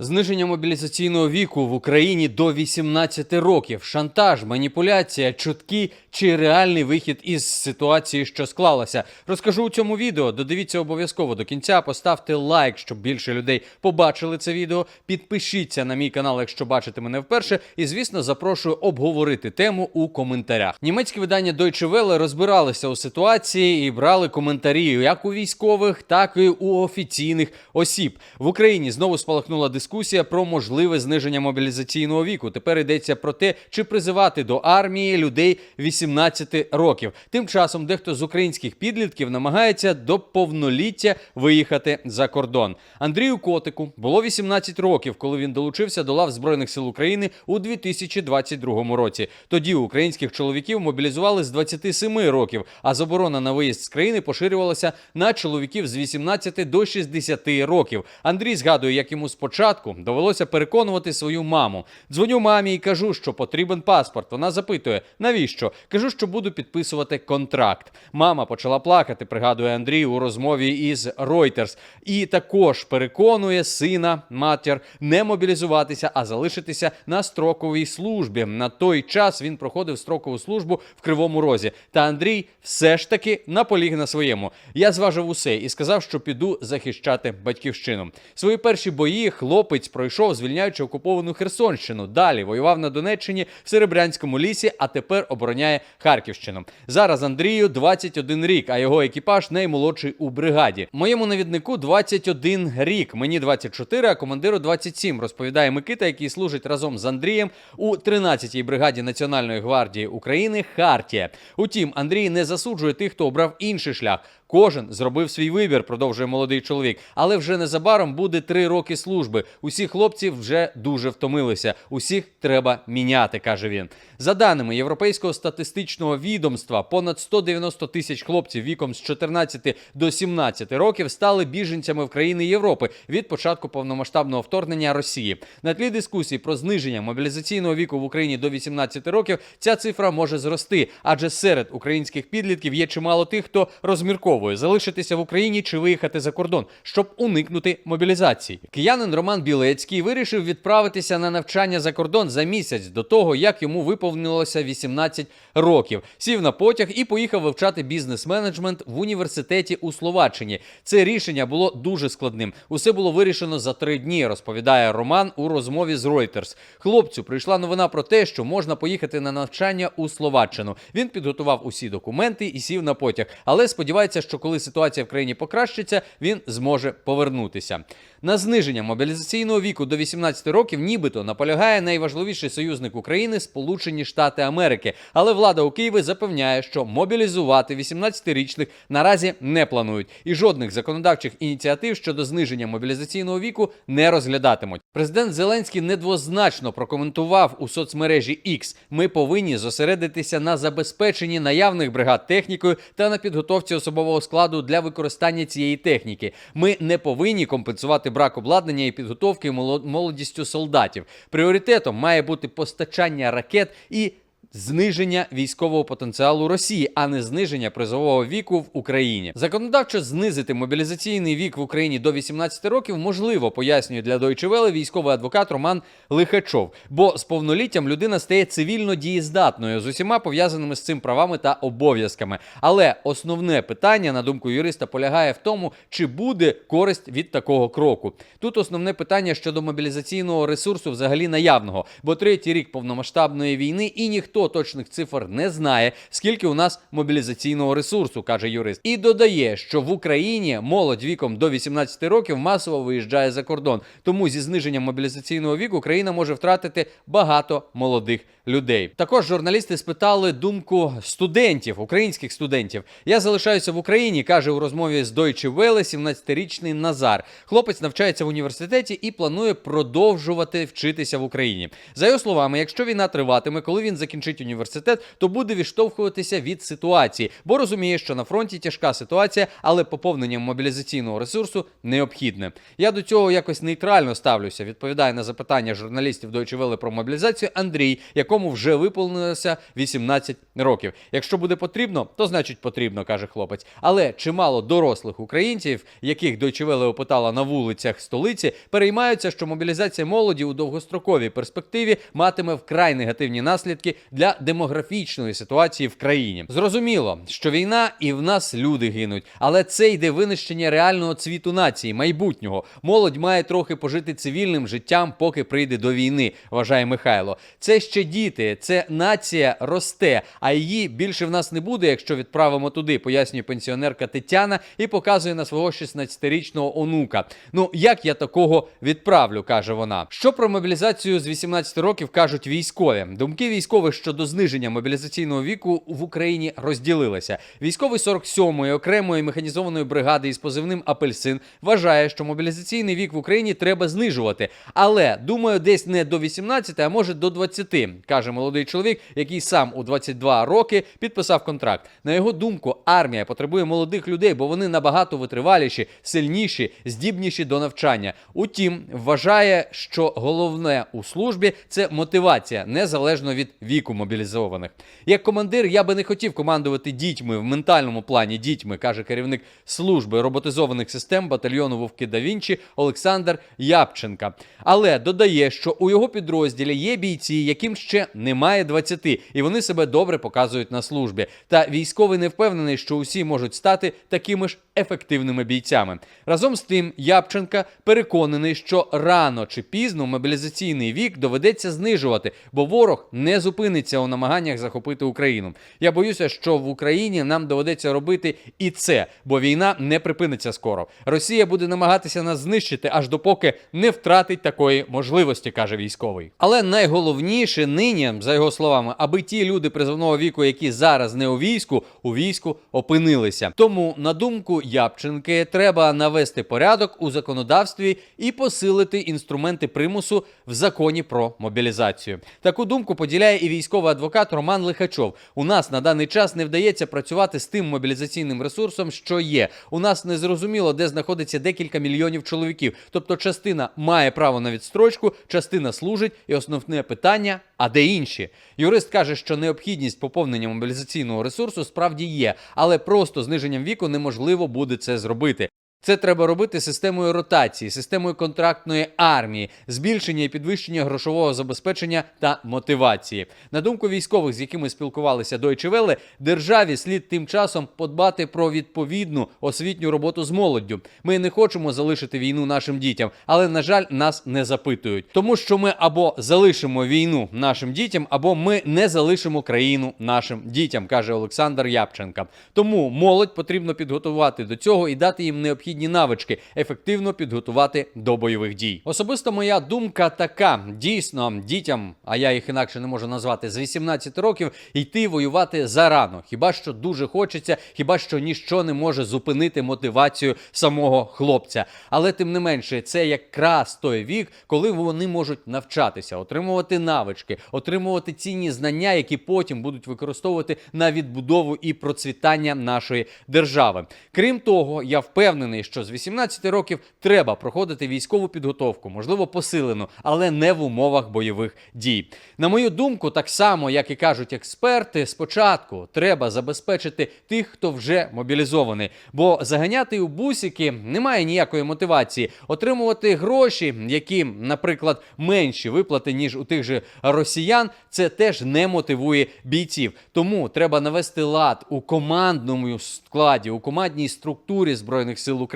Зниження мобілізаційного віку в Україні до 18 років, шантаж, маніпуляція, чутки чи реальний вихід із ситуації, що склалася. Розкажу у цьому відео. Додивіться обов'язково до кінця. Поставте лайк, щоб більше людей побачили це відео. Підпишіться на мій канал, якщо бачите мене вперше. І звісно, запрошую обговорити тему у коментарях. Німецькі видання Deutsche Welle розбиралися у ситуації і брали коментарі як у військових, так і у офіційних осіб. В Україні знову спалахнула дискусія про можливе зниження мобілізаційного віку. Тепер йдеться про те, чи призивати до армії людей 18 років. Тим часом дехто з українських підлітків намагається до повноліття виїхати за кордон. Андрію Котику було 18 років, коли він долучився до лав Збройних сил України у 2022 році. Тоді українських чоловіків мобілізували з 27 років, а заборона на виїзд з країни поширювалася на чоловіків з 18 до 60 років. Андрій згадує, як йому спочатку довелося переконувати свою маму. Дзвоню мамі і кажу, що потрібен паспорт. Вона запитує, навіщо? Кажу, що буду підписувати контракт. Мама почала плакати, пригадує Андрій у розмові із Reuters. І також переконує сина, матір не мобілізуватися, а залишитися на строковій службі. На той час він проходив строкову службу в Кривому Розі. Та Андрій все ж таки наполіг на своєму. Я зважив усе і сказав, що піду захищати батьківщину. Свої перші бої хлопець пройшов, звільняючи окуповану Херсонщину. Далі воював на Донеччині в Серебрянському лісі, а тепер обороняє Харківщину. Зараз Андрію 21 рік, а його екіпаж наймолодший у бригаді. Моєму навіднику 21 рік. Мені 24, а командиру 27, розповідає Микита, який служить разом з Андрієм у 13-й бригаді Національної гвардії України Хартія. Утім, Андрій не засуджує тих, хто обрав інший шлях. Кожен зробив свій вибір, продовжує молодий чоловік. Але вже незабаром буде три роки служби. Усі хлопці вже дуже втомилися. Усіх треба міняти, каже він. За даними Європейського статистичного відомства, понад 190 тисяч хлопців віком з 14 до 17 років стали біженцями в країни Європи від початку повномасштабного вторгнення Росії. На тлі дискусії про зниження мобілізаційного віку в Україні до 18 років ця цифра може зрости, адже серед українських підлітків є чимало тих, хто розмірковує залишитися в Україні чи виїхати за кордон, щоб уникнути мобілізації. Киянин Роман Білецький вирішив відправитися на навчання за кордон за місяць до того, як йому виповнилося 18 років. Сів на потяг і поїхав вивчати бізнес-менеджмент в університеті у Словаччині. Це рішення було дуже складним. Усе було вирішено за три дні, розповідає Роман у розмові з Reuters. Хлопцю прийшла новина про те, що можна поїхати на навчання у Словаччину. Він підготував усі документи і сів на потяг, але сподівається, коли ситуація в країні покращиться, він зможе повернутися. На зниження мобілізаційного віку до 18 років, нібито наполягає найважливіший союзник України Сполучені Штати Америки. Але влада у Києві запевняє, що мобілізувати 18-річних наразі не планують, і жодних законодавчих ініціатив щодо зниження мобілізаційного віку не розглядатимуть. Президент Зеленський недвозначно прокоментував у соцмережі X. Ми повинні зосередитися на забезпеченні наявних бригад технікою та на підготовці особового складу для використання цієї техніки. Ми не повинні компенсувати брак обладнання і підготовки моло- молодістю солдатів. Пріоритетом має бути постачання ракет і Зниження військового потенціалу Росії, а не зниження призового віку в Україні. Законодавчо знизити мобілізаційний вік в Україні до 18 років можливо, пояснює для Deutsche Welle військовий адвокат Роман Лихачов. Бо з повноліттям людина стає цивільно дієздатною з усіма пов'язаними з цим правами та обов'язками. Але основне питання, на думку юриста, полягає в тому, чи буде користь від такого кроку. Тут основне питання щодо мобілізаційного ресурсу взагалі наявного, бо третій рік повномасштабної війни і ніхто точних цифр не знає, скільки у нас мобілізаційного ресурсу, каже юрист. І додає, що в Україні молодь віком до 18 років масово виїжджає за кордон. Тому зі зниженням мобілізаційного віку країна може втратити багато молодих людей. Також журналісти спитали думку студентів, українських студентів. Я залишаюся в Україні, каже у розмові з Deutsche Welle 17-річний Назар. Хлопець навчається в університеті і планує продовжувати вчитися в Україні. За його словами, якщо війна триватиме, коли він закінчить закінчить університет, то буде відштовхуватися від ситуації, бо розуміє, що на фронті тяжка ситуація, але поповнення мобілізаційного ресурсу необхідне. Я до цього якось нейтрально ставлюся. Відповідає на запитання журналістів Deutsche Welle про мобілізацію Андрій, якому вже виповнилося 18 років. Якщо буде потрібно, то значить потрібно, каже хлопець. Але чимало дорослих українців, яких Deutsche Welle опитала на вулицях столиці, переймаються, що мобілізація молоді у довгостроковій перспективі матиме вкрай негативні наслідки для демографічної ситуації в країні. Зрозуміло, що війна і в нас люди гинуть, але це йде винищення реального цвіту нації, майбутнього. Молодь має трохи пожити цивільним життям, поки прийде до війни, вважає Михайло. Це ще діти, це нація росте, а її більше в нас не буде, якщо відправимо туди, пояснює пенсіонерка Тетяна і показує на свого 16-річного онука. Ну як я такого відправлю, каже вона. Що про мобілізацію з 18 років кажуть військові? Думки військових щодо зниження мобілізаційного віку в Україні розділилися. Військовий 47-ї окремої механізованої бригади із позивним Апельсин вважає, що мобілізаційний вік в Україні треба знижувати. Але думаю, десь не до 18, а може до 20, каже молодий чоловік, який сам у 22 роки підписав контракт. На його думку, армія потребує молодих людей, бо вони набагато витриваліші, сильніші, здібніші до навчання. Утім, вважає, що головне у службі це мотивація, незалежно від віку мобілізованих. Як командир, я би не хотів командувати дітьми в ментальному плані дітьми, каже керівник служби роботизованих систем батальйону Вовки да Вінчі Олександр Япченка. Але додає, що у його підрозділі є бійці, яким ще немає 20, і вони себе добре показують на службі. Та військовий не впевнений, що усі можуть стати такими ж ефективними бійцями. Разом з тим, Япченка переконаний, що рано чи пізно мобілізаційний вік доведеться знижувати, бо ворог не зупиниться у намаганнях захопити Україну. Я боюся, що в Україні нам доведеться робити і це, бо війна не припиниться скоро. Росія буде намагатися нас знищити, аж допоки не втратить такої можливості, каже військовий. Але найголовніше нині, за його словами, аби ті люди призовного віку, які зараз не у війську, у війську опинилися. Тому, на думку Япченки, треба навести порядок у законодавстві і посилити інструменти примусу в законі про мобілізацію. Таку думку поділяє і військовий адвокат Роман Лихачов. У нас на даний час не вдається працювати з тим мобілізаційним ресурсом, що є. У нас не зрозуміло, де знаходиться декілька мільйонів чоловіків. Тобто, частина має право на відстрочку, частина служить, і основне питання: а де інші? Юрист каже, що необхідність поповнення мобілізаційного ресурсу справді є, але просто зниженням віку неможливо буде це зробити. Це треба робити системою ротації, системою контрактної армії, збільшення і підвищення грошового забезпечення та мотивації. На думку військових, з якими спілкувалися Deutsche Welle, державі слід тим часом подбати про відповідну освітню роботу з молоддю. Ми не хочемо залишити війну нашим дітям, але на жаль, нас не запитують, тому що ми або залишимо війну нашим дітям, або ми не залишимо країну нашим дітям, каже Олександр Япченка. Тому молодь потрібно підготувати до цього і дати їм необхідні навички, ефективно підготувати до бойових дій. Особисто моя думка така: дійсно, дітям, а я їх інакше не можу назвати, з 18 років йти воювати зарано. Хіба що дуже хочеться, хіба що ніщо не може зупинити мотивацію самого хлопця. Але тим не менше, це якраз той вік, коли вони можуть навчатися, отримувати навички, отримувати цінні знання, які потім будуть використовувати на відбудову і процвітання нашої держави. Крім того, я впевнений, що з 18 років треба проходити військову підготовку, можливо, посилену, але не в умовах бойових дій. На мою думку, так само як і кажуть експерти, спочатку треба забезпечити тих, хто вже мобілізований, бо заганяти у бусики немає ніякої мотивації. Отримувати гроші, які, наприклад, менші виплати ніж у тих же росіян, це теж не мотивує бійців. Тому треба навести лад у командному складі, у командній структурі збройних сил України,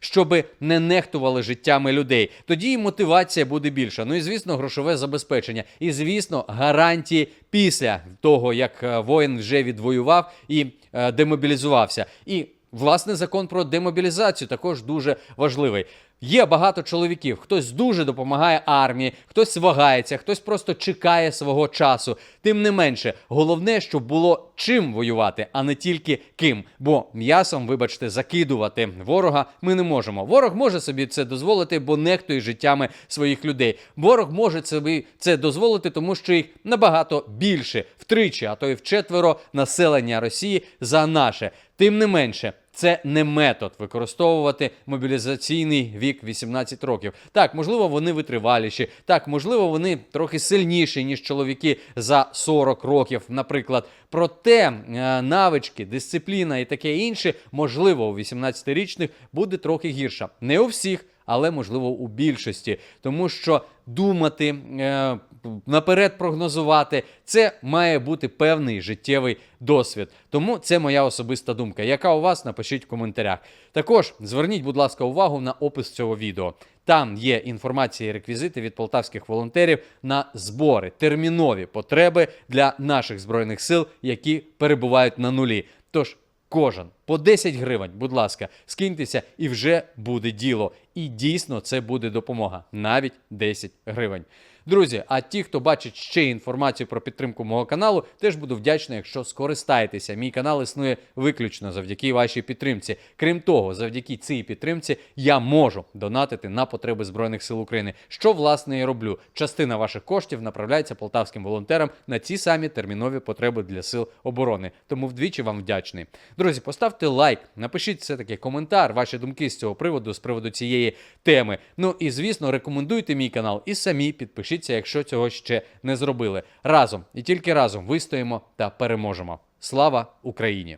щоб не нехтували життями людей. Тоді і мотивація буде більша. Ну і звісно, грошове забезпечення, і звісно, гарантії після того, як е, воїн вже відвоював і е, демобілізувався. І Власне, закон про демобілізацію також дуже важливий. Є багато чоловіків, хтось дуже допомагає армії, хтось вагається, хтось просто чекає свого часу. Тим не менше, головне, щоб було чим воювати, а не тільки ким. Бо м'ясом, вибачте, закидувати ворога ми не можемо. Ворог може собі це дозволити, бо нехтує життями своїх людей. Ворог може собі це дозволити, тому що їх набагато більше, втричі, а то й вчетверо населення Росії за наше. Тим не менше. Це не метод використовувати мобілізаційний вік 18 років. Так, можливо, вони витриваліші. Так, можливо, вони трохи сильніші, ніж чоловіки за 40 років, наприклад. Проте е, навички, дисципліна і таке інше, можливо, у 18-річних буде трохи гірша. Не у всіх, але можливо у більшості, тому що думати, е, наперед прогнозувати, це має бути певний життєвий досвід. Тому це моя особиста думка. Яка у вас? Напишіть в коментарях. Також зверніть, будь ласка, увагу на опис цього відео. Там є інформація і реквізити від полтавських волонтерів на збори, термінові потреби для наших збройних сил, які перебувають на нулі. Тож Кожен по 10 гривень, будь ласка, скиньтеся і вже буде діло. І дійсно це буде допомога, навіть 10 гривень. Друзі, а ті, хто бачить ще інформацію про підтримку мого каналу, теж буду вдячний, якщо скористаєтеся. Мій канал існує виключно завдяки вашій підтримці. Крім того, завдяки цій підтримці я можу донатити на потреби Збройних сил України, що власне і роблю. Частина ваших коштів направляється полтавським волонтерам на ці самі термінові потреби для сил оборони. Тому вдвічі вам вдячний. Друзі, поставте лайк, напишіть все таки коментар, ваші думки з цього приводу, з приводу цієї теми. Ну і звісно, рекомендуйте мій канал і самі підпишіться, якщо цього ще не зробили. Разом і тільки разом вистоїмо та переможемо. Слава Україні!